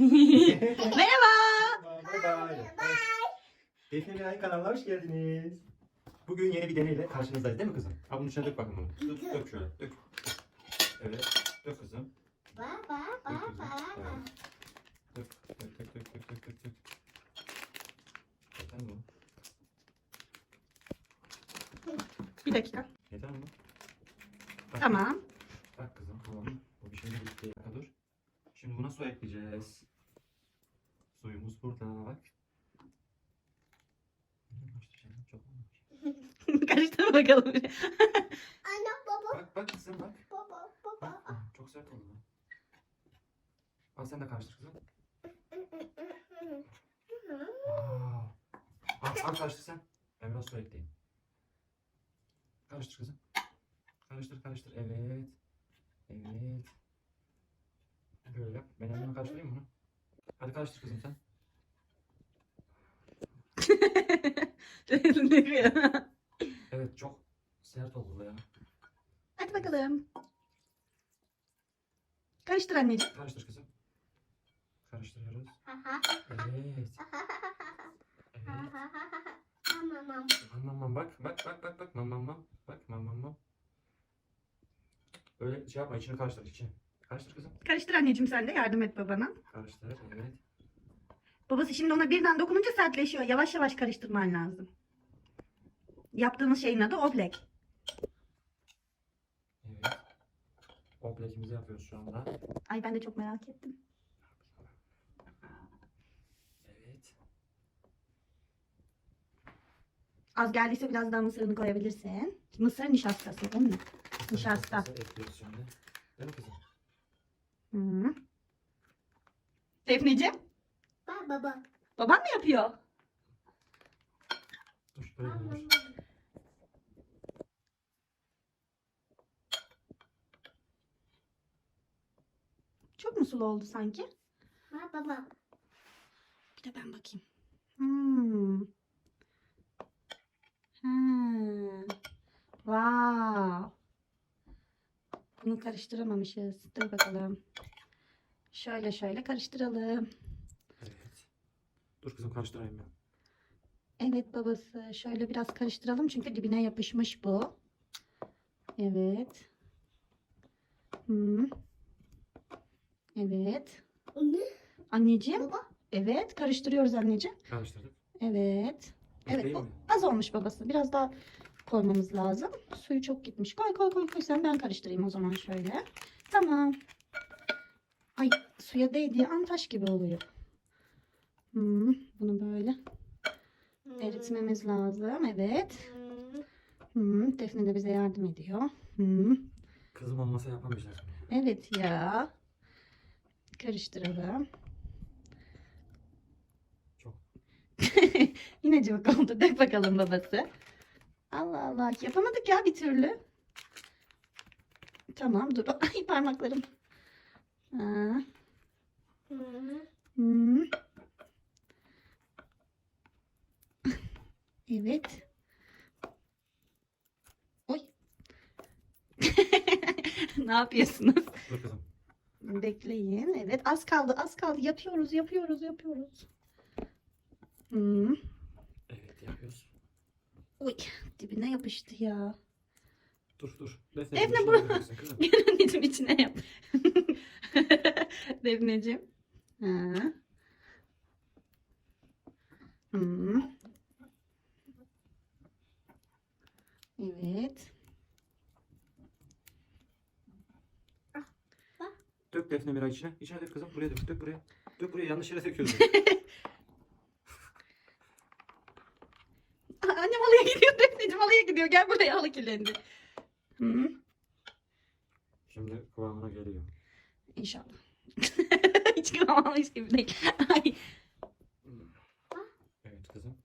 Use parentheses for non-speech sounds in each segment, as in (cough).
Merhaba. Bay bay. Defne Miray kanalına hoş geldiniz. Bugün yeni bir deneyle karşınızdayız değil mi kızım? Al bunun içine dök bakın bunu. Dök, dök şöyle, dök. Evet, dök kızım. Ba ba ba ba. Dök, dök, dök, dök, dök, dök, dök, dök. Yeter mi? Bir dakika. Yeter mi? Bak, Tamam. Bak kızım, tamam. Bu bir şey değil. Bir dakika dur. Şimdi buna su ekleyeceğiz. Suyumuz burada, bak. (laughs) Çok. Karıştır bakalım. Anne baba Bak, bak kızım bak. baba Bak, baba. ah, çok sert oldu. Al sen de karıştır kızım. Aa. Al, al karıştır sen. Ben biraz su ekleyeyim. Karıştır kızım. Karıştır karıştır. Evet. Evet. Böyle yap. Ben hemen karıştırayım bunu. Hadi karıştır kızım sen. Evet çok sert oldu ya. Hadi bakalım. Karıştır anneciğim. Karıştır kızım. Karıştırıyoruz. Evet. Evet. mam mam bak bak bak bak bak mam mam mam bak mam mam mam. Öyle şey yapma içini karıştır içini. Karıştır kızım. Karıştır anneciğim sen de yardım et babana. Karıştır evet. Babası şimdi ona birden dokununca sertleşiyor. Yavaş yavaş karıştırman lazım. Yaptığımız şeyin adı oblek. Evet. Oblekimizi yapıyoruz şu anda. Ay ben de çok merak ettim. Evet. Az geldiyse biraz daha mısırını koyabilirsin. Mısır nişastası değil mi? Nişasta. Ekliyoruz şimdi. Değil mi kızım? Hı. Defneciğim, baba. baban mı yapıyor? Dur böyle. Çok mu sulu oldu sanki? Ba baba. Bir de ben bakayım. Hmm. Hmm. Wow. Bunu karıştıramamışız. Dur bakalım. Şöyle şöyle karıştıralım. Dur kızım karıştırayım ben. Evet babası. Şöyle biraz karıştıralım çünkü dibine yapışmış bu. Evet. Hmm. Evet. Ne? Anneciğim. Baba. Evet. Karıştırıyoruz anneciğim. Karıştırdık. Evet. Evet. Mi? az olmuş babası. Biraz daha koymamız lazım. Suyu çok gitmiş. Koy koy koy koy. Sen ben karıştırayım o zaman şöyle. Tamam. Ay suya değdiği an taş gibi oluyor. Hmm, bunu böyle eritmemiz lazım. Evet. Hmm. Hmm, Defne de bize yardım ediyor. Hmm, Kızım olmasa yapamayacak. evet ya. Karıştıralım. Çok. (laughs) Yine cıvık oldu. Dök bakalım babası. Allah Allah. Yapamadık ya bir türlü. Tamam dur. (laughs) Ay parmaklarım. Ha, Hmm. Evet. Oy. (laughs) ne yapıyorsunuz? Kızım. Bekleyin. Evet az kaldı az kaldı. Yapıyoruz yapıyoruz yapıyoruz. Hmm. Evet yapıyoruz. Uy dibine yapıştı ya. Dur dur. Defne, kızım. (laughs) Gel anneciğim içine yap. (laughs) Defneciğim. Ha. Hmm. Evet. Dök Defne Miray içine. İçine dök kızım. Buraya dök. Dök buraya. Dök buraya. Yanlış yere döküyorsun. (laughs) Annem halıya gidiyor Defneciğim halıya gidiyor. Gel buraya halı kirlendi. Hı, Şimdi kıvamına geliyor. İnşallah. (laughs) Hiç kıvamamış gibi değil. Ay. Evet kızım.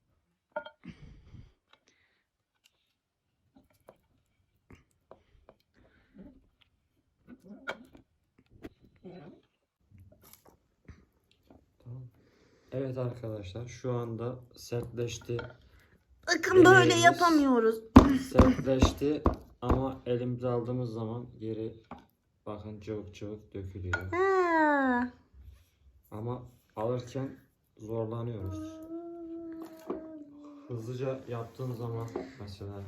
Tamam. Evet arkadaşlar şu anda sertleşti. Bakın böyle Deneyelim. yapamıyoruz. Sertleşti ama elimize aldığımız zaman geri bakın cıvık cıvık dökülüyor. Ha. Ama alırken zorlanıyoruz. Hızlıca yaptığın zaman mesela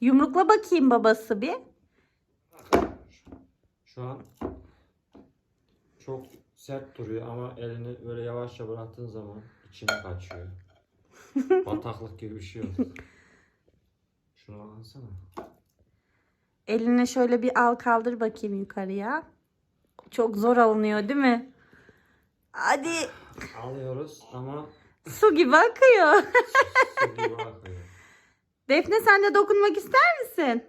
Yumrukla bakayım babası bir. şu an çok sert duruyor ama elini böyle yavaşça bıraktığın zaman içine kaçıyor. (laughs) Bataklık gibi bir şey oldu. Şuna alsana. Eline şöyle bir al kaldır bakayım yukarıya. Çok zor alınıyor değil mi? Hadi Alıyoruz ama su gibi akıyor. su gibi akıyor. Defne sen de dokunmak ister misin?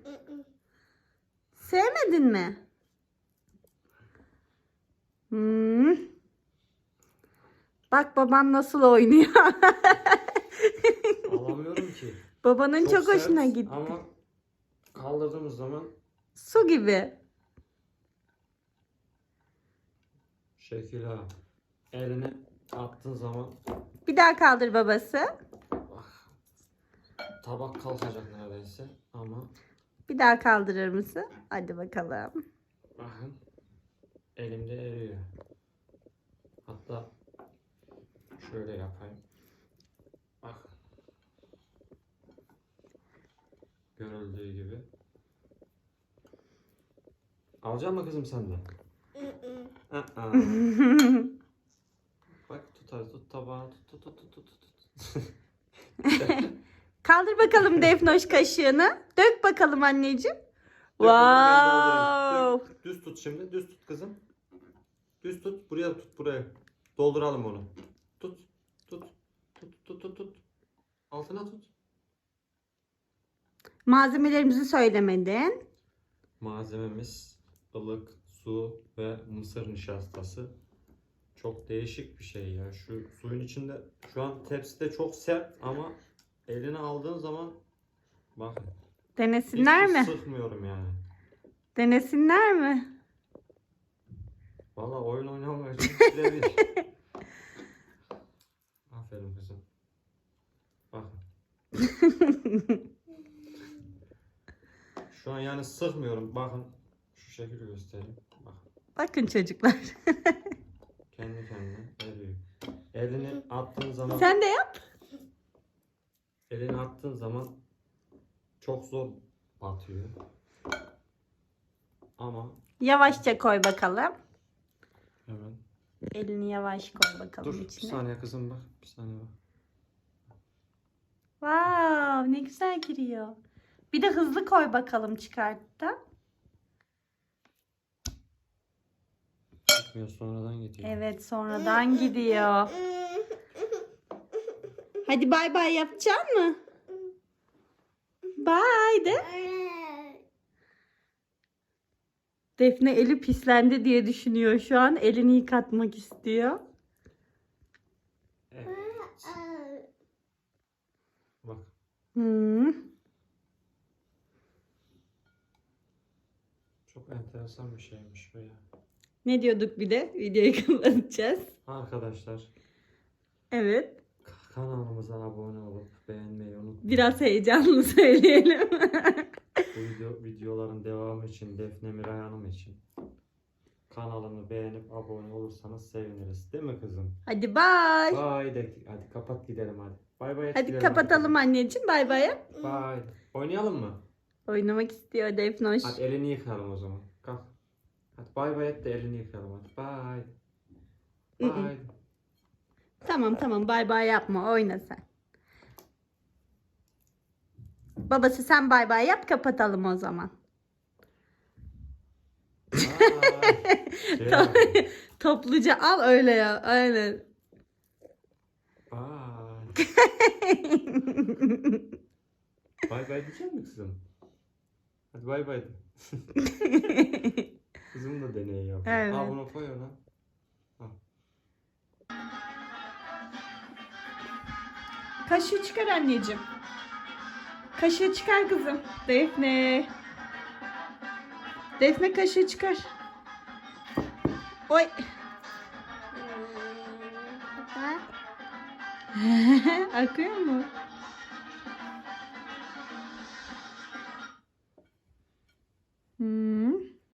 Sevmedin mi? Hmm. Bak baban nasıl oynuyor. (laughs) Alamıyorum ki. Babanın çok, sert hoşuna gitti. Ama kaldırdığımız zaman Su gibi. şekil ha. Elini attığın zaman Bir daha kaldır babası. tabak kalkacak neredeyse ama Bir daha kaldırır mısın? Hadi bakalım. bakın elimde eriyor. Hatta şöyle yapayım. Bak. Görüldüğü gibi. Alacak mı kızım sen de? Aa. Bak tut hadi tut tabağı tut tut tut tut tut. tut. (laughs) Kaldır bakalım Defnoş kaşığını. Dök bakalım anneciğim. Dök onu. Wow. Dök. Düz tut şimdi. Düz tut kızım. Düz tut. Buraya tut. Buraya. Dolduralım onu. Tut. Tut. Tut tut tut tut. Altına tut. Malzemelerimizi söylemedin. Malzememiz ılık su ve mısır nişastası. Çok değişik bir şey ya. Şu suyun içinde şu an tepside çok sert ama eline aldığın zaman bakın. Denesinler hiç mi? sıkmıyorum yani. Denesinler mi? Valla oyun oynamak (laughs) için birebir. Aferin kızım. Bakın. (laughs) Şu an yani sıkmıyorum. Bakın şekilde göstereyim. Bakın. Bakın çocuklar. (laughs) Kendi kendine eriyor. Elini attığın zaman Sen de yap. elini attığın zaman çok zor batıyor. Ama Yavaşça koy bakalım. hemen Elini yavaş koy bakalım dur bir içine. saniye kızım bak. Bir saniye bak. Wow, ne güzel giriyor. Bir de hızlı koy bakalım çıkart da. Gitmiyor sonradan gidiyor. Evet, sonradan gidiyor. Hadi bay bay yapacak mı? Bay de. Defne eli pislendi diye düşünüyor şu an. Elini yıkatmak istiyor. Evet. Bak. Hmm. Çok enteresan bir şeymiş bu ya. Ne diyorduk bir de? Videoyu (laughs) kapatacağız. Arkadaşlar Evet. kanalımıza abone olup beğenmeyi unutmayın. Biraz heyecanlı (laughs) söyleyelim. Bu video, videoların devamı için Defne Miray Hanım için kanalımı beğenip abone olursanız seviniriz. Değil mi kızım? Hadi bay. Bye de hadi kapat gidelim hadi. Bay bay. et Hadi gidelim kapatalım anneciğim. Bay bay. Bye. Oynayalım mı? Oynamak istiyor Defnoş. Hadi elini yıkayalım o zaman. Bay bay et de elini yıkayalım hadi. Hı. Bye. Tamam tamam bay bay yapma oyna sen. Babası sen bay bay yap kapatalım o zaman. (laughs) Şey yapalım. Topluca al öyle ya. Aynen. Bye. (laughs) Bay bay diyecek mi kızım? Hadi bay bay de. (laughs) Kızım da deney yapıyor. Evet. Al bunu koy ona. Kaşığı çıkar anneciğim. Kaşığı çıkar kızım. Defne. Defne kaşığı çıkar. Oy. (laughs) Akıyor mu? Hmm.